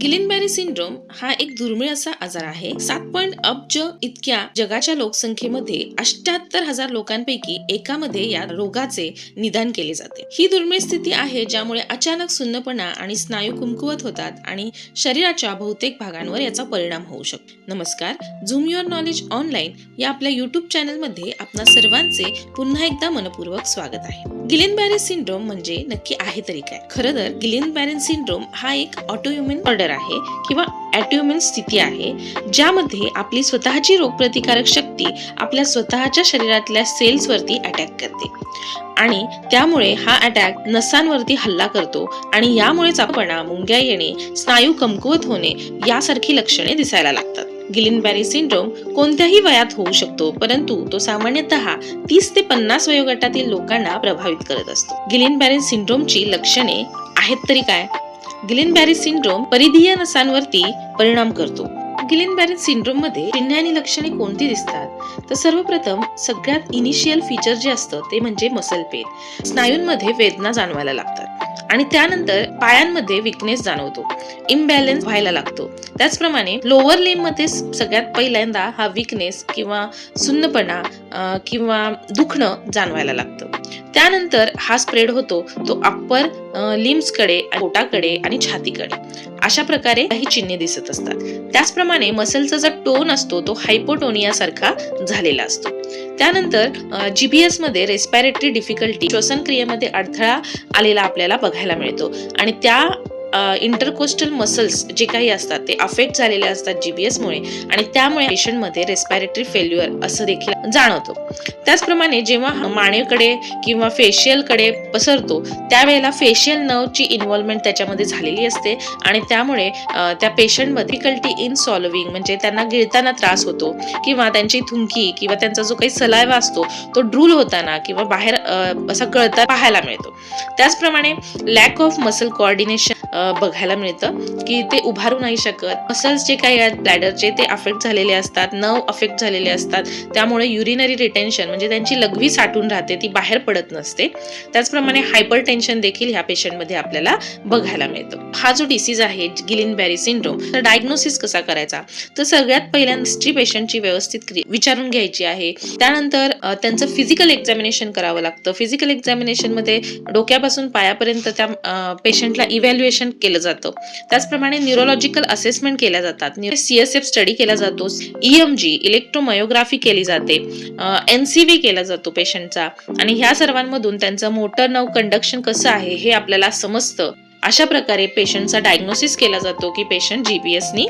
गिलिनबॅरी syndrome हा एक दुर्मिळ असा आजार आहे. सात पॉईंट अब्ज इतक्या जगाच्या लोकसंख्येमध्ये अष्ट्याहत्तर हजार लोकांपैकी एकामध्ये या रोगाचे निदान केले जाते. ही दुर्मिळ स्थिती आहे ज्यामुळे अचानक सुन्नपणा आणि स्नायू कुमकुवत होतात आणि शरीराच्या बहुतेक भागांवर याचा परिणाम होऊ शकतो. नमस्कार झूम युअर नॉलेज ऑनलाईन या आपल्या युट्यूब चॅनलमध्ये आपणा सर्वांचे पुन्हा एकदा मनपूर्वक स्वागत आहे. गिलिन बॅरी सिंड्रोम म्हणजे नक्की आहे तरी काय? खरं तर गिलिन बॅरेन सिंड्रोम हा एक ऑटोयुमिन ऑर्डर आहे किंवा ॲटोइम्युन स्थिती आहे ज्यामध्ये आपली स्वतःची रोगप्रतिकारक शक्ती आपल्या स्वतःच्या शरीरातल्या सेल्सवरती अटॅक करते. आणि त्यामुळे हा अटॅक नसांवरती हल्ला करतो आणि यामुळेच आपण मुंग्या येणे स्नायू कमकुवत होणे यासारखी लक्षणे दिसायला लागतात. गिलिनबॅरी सिंड्रोम कोणत्याही वयात होऊ शकतो परंतु तो सामान्यतः तीस ते पन्नास वयोगटातील लोकांना प्रभावित करत असतो. गिलिनबॅरी सिंड्रोमची लक्षणे आहेत तरी काय? गिलिनबॅरी सिंड्रोम परिधीय नसांवरती परिणाम करतो. गिलिनबॅरी सिंड्रोममध्ये चिन्हे आणि लक्षणे कोणती दिसतात? तर सर्वप्रथम सगळ्यात इनिशियल फीचर जे असतं ते म्हणजे मसल पेन स्नायूंमध्ये वेदना जाणवायला लागतात. आणि त्यानंतर पायांमध्ये विकनेस जाणवतो. इम्बॅलन्स व्हायला लागतो. त्याचप्रमाणे लोअर लिममध्ये सगळ्यात पहिल्यांदा हा विकनेस किंवा सुन्नपणा किंवा दुखणं जाणवायला लागतं. त्यानंतर हा स्प्रेड होतो तो अप्पर लिम्सकडे पोटाकडे आणि छातीकडे. अशा प्रकारे काही चिन्हे दिसत असतात. त्याचप्रमाणे मसलचा जो टोन असतो तो हायपोटोनिया सारखा झालेला असतो. त्यानंतर जीबीएसमध्ये रेस्पिरेटरी डिफिकल्टी श्वसन क्रियेमध्ये अडथळा आलेला आपल्याला बघायला मिळतो. आणि त्या इंटरकोस्टल मसल्स जे काही असतात ते अफेक्ट झालेले असतात जीबीएस मुळे. आणि त्यामुळे पेशंटमध्ये रेस्पायरेटरी फेल्युअर असं देखील जाणवतो. त्याचप्रमाणे जेव्हा मानेकडे किंवा फेशियलकडे पसरतो त्यावेळेला फेशियल नर्वची इन्व्हॉल्वमेंट त्याच्यामध्ये झालेली असते. आणि त्यामुळे त्या पेशंटमध्ये डिफिकल्टी इन सॉल्विंग म्हणजे त्यांना गिळताना त्रास होतो किंवा त्यांची थुंकी किंवा त्यांचा जो काही सलायवा असतो तो ड्रूल होताना किंवा बाहेर असा गळता पाहायला मिळतो. त्याचप्रमाणे लॅक ऑफ मसल कोऑर्डिनेशन बघायला मिळतं की ते उभारू नाही शकत. मसल्स जे काही आहेत ब्लॅडरचे ते अफेक्ट झालेले असतात नव अफेक्ट झालेले असतात. त्यामुळे युरिनरी रिटेन्शन म्हणजे त्यांची लघवी साठून राहते ती बाहेर पडत नसते. त्याचप्रमाणे हायपर टेन्शन देखील ह्या पेशंटमध्ये आपल्याला बघायला मिळतं. हा जो डिसीज आहे गिलिन बॅरी सिंड्रोम तर डायग्नोसिस कसा करायचा? तर सगळ्यात पहिल्यांदा हिस्ट्री पेशंटची व्यवस्थित विचारून घ्यायची आहे. त्यानंतर त्यांचं फिजिकल एक्झामिनेशन करावं लागतं. फिजिकल एक्झामिनेशनमध्ये डोक्यापासून पायापर्यंत त्या पेशंटला इव्हॅल्युएशन केलं जातं. त्याचप्रमाणे न्यूरोलॉजिकल असेसमेंट केल्या जातात. सीएसएफ स्टडी केला जातो. ईएमजी इलेक्ट्रोमायोग्राफी केली जाते. एनसीव्ही केला जातो पेशंटचा आणि ह्या सर्वांमधून त्यांचं मोटर नव कंडक्शन कसं आहे हे आपल्याला समजतं. अशा प्रकारे पेशंटचा डायग्नोसिस केला जातो की पेशंट जीबीएसनी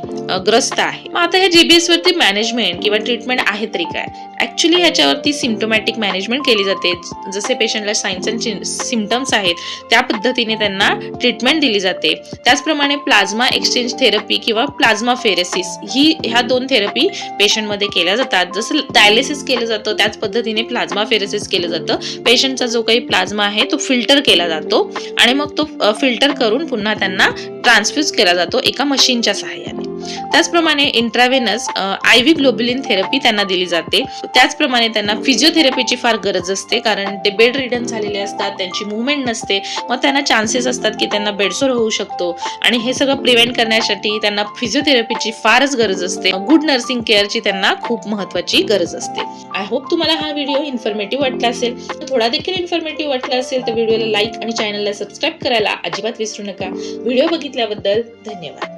ग्रस्त आहे. मग आता ह्या जीबीएस वरती मॅनेजमेंट किंवा ट्रीटमेंट आहे तरी काय? ऍक्च्युली ह्याच्यावरती सिम्टोमॅटिक मॅनेजमेंट केली जाते. जसे पेशंटला सायन्स अँड सिमटम्स आहेत त्या पद्धतीने त्यांना ट्रीटमेंट दिली जाते. त्याचप्रमाणे प्लाझ्मा एक्सचेंज थेरपी किंवा प्लाझ्मा फेरेसिस ही ह्या दोन थेरपी पेशंटमध्ये केल्या जातात. जसं डायलिसिस केलं जातं त्याच पद्धतीने प्लाझ्मा फेरेसिस केलं जातं. पेशंटचा जो काही प्लाझ्मा आहे तो फिल्टर केला जातो. आणि मग तो फिल्टर करून पुन्हा त्यांना ट्रान्सफ्यूज केला जातो एका मशीनच्या सहाय्याने. त्याचप्रमाणे intravenous I V globulin therapy त्यांना दिली जाते. त्याचप्रमाणे त्यांना फिजिओथेरपीची फार गरज असते कारण ते बेड रिडन झालेले असतात त्यांची मुवमेंट नसते. मग त्यांना चान्सेस असतात की त्यांना बेडसोर होऊ शकतो. आणि हे सगळं प्रिव्हेंट करण्यासाठी त्यांना फिजिओथेरपीची फारच गरज असते. गुड नर्सिंग केअरची त्यांना खूप महत्वाची गरज असते. आय होप तुम्हाला हा व्हिडिओ इन्फॉर्मेटिव्ह वाटला असेल. थोडा देखील इन्फॉर्मेटिव्ह वाटला असेल तर व्हिडिओला लाईक आणि चॅनलला सबस्क्राईब करायला अजिबात विसरू नका. व्हिडिओ बघितल्याबद्दल धन्यवाद.